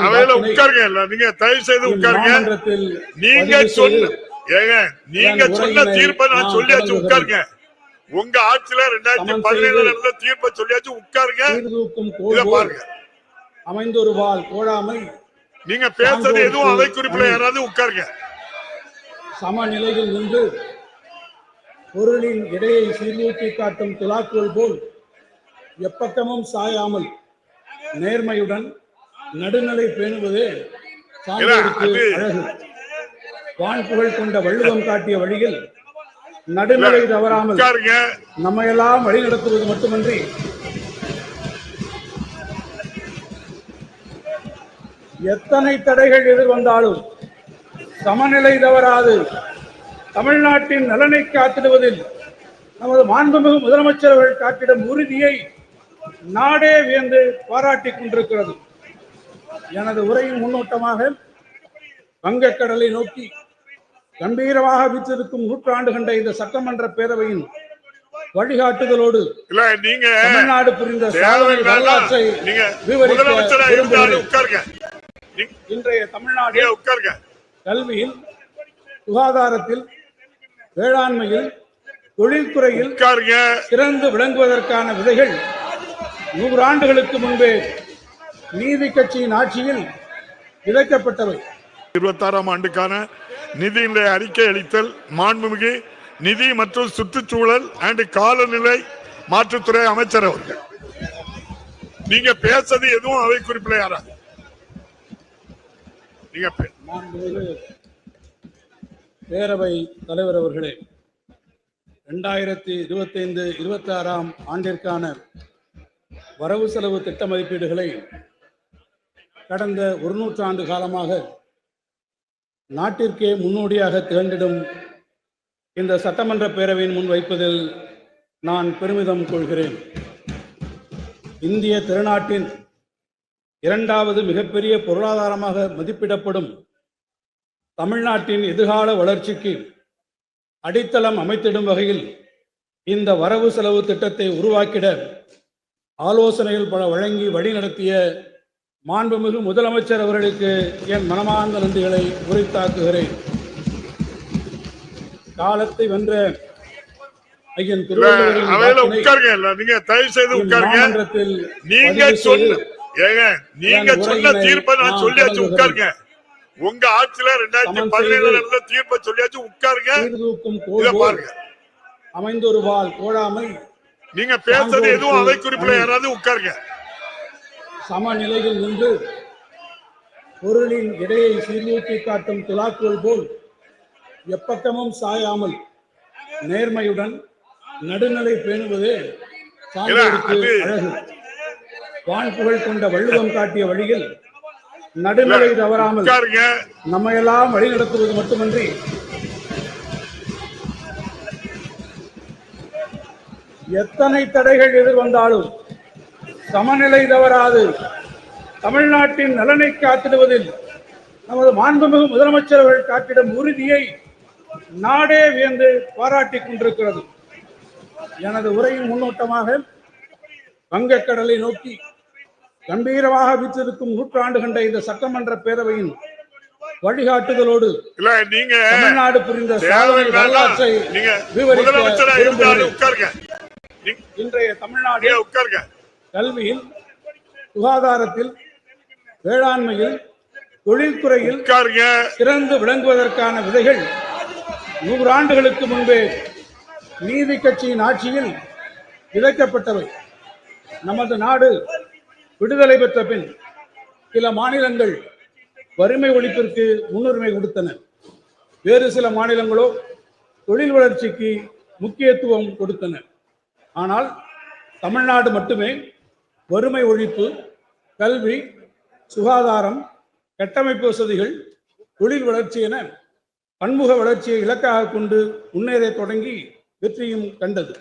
அவையில உட்காருங்க இல்ல நீங்க தயவு செய்து உட்காருங்க நீங்க சொன்ன செய்து ஏங்க நீங்க சொன்ன தீர்ப்பை நான் சொல்லியாச்சு. உட்காருங்க உங்க ஆட்சியில ரெண்டாயிரத்தி பதினேழுல இருந்த தீர்ப்பை சொல்லியாச்சு உட்காருங்க இத பாருங்க அமைந்தொரு வாள் கோடாமை நீங்க பேசுறது எதுவும் அவை குறிப்புல. யாராவது உட்காருங்க சமநிலையில் நின்று பொருளின் இடையை சீர்தூக்கி காட்டும் துலாக்கோல் போல் எப்பக்கமும் சாயாமல் நேர்மையுடன் நடுநிலை பேணுவதே அழகு. வான் புகழ் கொண்ட வள்ளுவம் காட்டிய வழியில் நடுநிலை தவறாமல் நம்மையெல்லாம் வழிநடத்துவது மட்டுமன்றி எத்தனை தடைகள் எதிர்வந்தாலும் சமநிலை தவறாது. தமிழ்நாட்டின் நலனை காத்திடுவதில் நமது மாண்புமிகு முதலமைச்சர் அவர்கள் காட்டிடும் உறுதியை நாடே வியந்து பாராட்டிக் கொண்டிருக்கிறது. எனது உரையின் முன்னோட்டமாக வங்கக்கடலை நோக்கி கம்பீரமாக வீற்றிருக்கும் நூற்றாண்டு கண்ட இந்த சட்டமன்ற பேரவையின் வழிகாட்டுதலோடு இல்ல நீங்க தமிழ்நாடு புரிந்த சாதனை வரலாற்றை விவரிக்க இன்றைய தமிழ்நாடு கல்வியில் சுகாதாரத்தில் வேளாண்மையில் தொழில்துறையில் சிறந்து விளங்குவதற்கான விதைகள் நூறாண்டுகளுக்கு முன்பே நீதி கட்சியின் ஆட்சியில் விதைக்கப்பட்டவை இருபத்தாறாம் ஆண்டுக்கான நிதிநிலை அறிக்கை அளித்தல் மாண்புமிகு நிதி மற்றும் சுற்றுச்சூழல் அண்ட் காலநிலை மாற்றுத்துறை அமைச்சர் அவர்கள். நீங்க பேசுறது எதுவும் அவை குறிப்பில் யாரா? நீங்க பேரவை தலைவர் அவர்களே ரெண்டாயிரத்தி இருபத்தைந்து இருபத்தி ஆறாம் ஆண்டிற்கான வரவு செலவு திட்ட மதிப்பீடுகளை கடந்த ஒரு நூற்றாண்டு காலமாக நாட்டிற்கே முன்னோடியாக திகழ்ந்திடும் இந்த சட்டமன்ற பேரவையின் முன் வைப்பதில் நான் பெருமிதம் கொள்கிறேன். இந்திய திருநாட்டின் இரண்டாவது மிகப்பெரிய பொருளாதாரமாக மதிப்பிடப்படும் தமிழ்நாட்டின் எதிர்கால வளர்ச்சிக்கு அடித்தளம் அமைத்திடும் வகையில் இந்த வரவு செலவு திட்டத்தை உருவாக்கிட ஆலோசனைகள் பல வழங்கி வழிநடத்திய மாண்புமிகு முதலமைச்சர் அவர்களுக்கு என் மனமார்ந்த நன்றிகளை உரித்தாக்குகிறேன். காலத்தை வென்ற ஐயன் திருவள்ளுவரின் நீங்க சொன்ன நீங்க சொன்ன தீர்ப்பை நான் சொல்லியாச்சு. உட்காருங்க. உங்க ஆட்சியில ரெண்டாயிரத்தி பதினேழுல இருந்த தீர்ப்பை சொல்லியாச்சு உட்காருங்க. பாருங்க. அமைந்தொரு வாள் கோடாமை நீங்க பேசுறது எதுவும் அவை குறிப்பில். யாராவது உட்காருங்க. சமநிலையில் நின்று பொருளின் இடையை சீர்தூக்கி காட்டும் துலாக்கோல் போல் எப்பக்கமும் சாயாமல் நேர்மையுடன் நடுநிலை பேணுவதே சான்றோருக்கு அழகு. வான் புகழ் கொண்ட வள்ளுவம் காட்டிய வழியில் நடுநிலை தவறாமல் நம்மையெல்லாம் வழிநடத்துவது மட்டுமன்றி எத்தனை தடைகள் எதிர்வந்தாலும் சமநிலை தவறாது. தமிழ்நாட்டின் நலனை காத்திடுவதில் நமது மாண்புமிகு முதலமைச்சர் அவர்கள் காட்டிடும் உறுதியை நாடே வியந்து பாராட்டிக் கொண்டிருக்கிறது. எனது உரையின் முன்னோட்டமாக வங்கக்கடலை நோக்கி கம்பீரமாக வீற்றிருக்கும் நூற்றாண்டு கண்ட இந்த சட்டமன்ற பேரவையின் வழிகாட்டுதலோடு நீங்க தமிழ்நாடு புரிந்த வரலாற்றை விவரிக்க இன்றைய தமிழ்நாடு உட்காருங்க. கல்வியில் சுகாதாரத்தில் வேளாண்மையில் தொழில்துறையில் சிறந்து விளங்குவதற்கான விதைகள் நூறாண்டுகளுக்கு முன்பே நீதி கட்சியின் ஆட்சியில் விதைக்கப்பட்டவை. நமது நாடு விடுதலை பெற்ற பின் சில மாநிலங்கள் வறுமை ஒழிப்பிற்கு முன்னுரிமை கொடுத்தன. வேறு சில மாநிலங்களோ தொழில் வளர்ச்சிக்கு முக்கியத்துவம் கொடுத்தன. ஆனால் தமிழ்நாடு மட்டுமே வறுமை ஒழிப்பு கல்வி சுகாதாரம் கட்டமைப்பு வசதிகள் தொழில் வளர்ச்சி என பன்முக வளர்ச்சியை இலக்காக கொண்டு முன்னேற தொடங்கி வெற்றியும் கண்டது.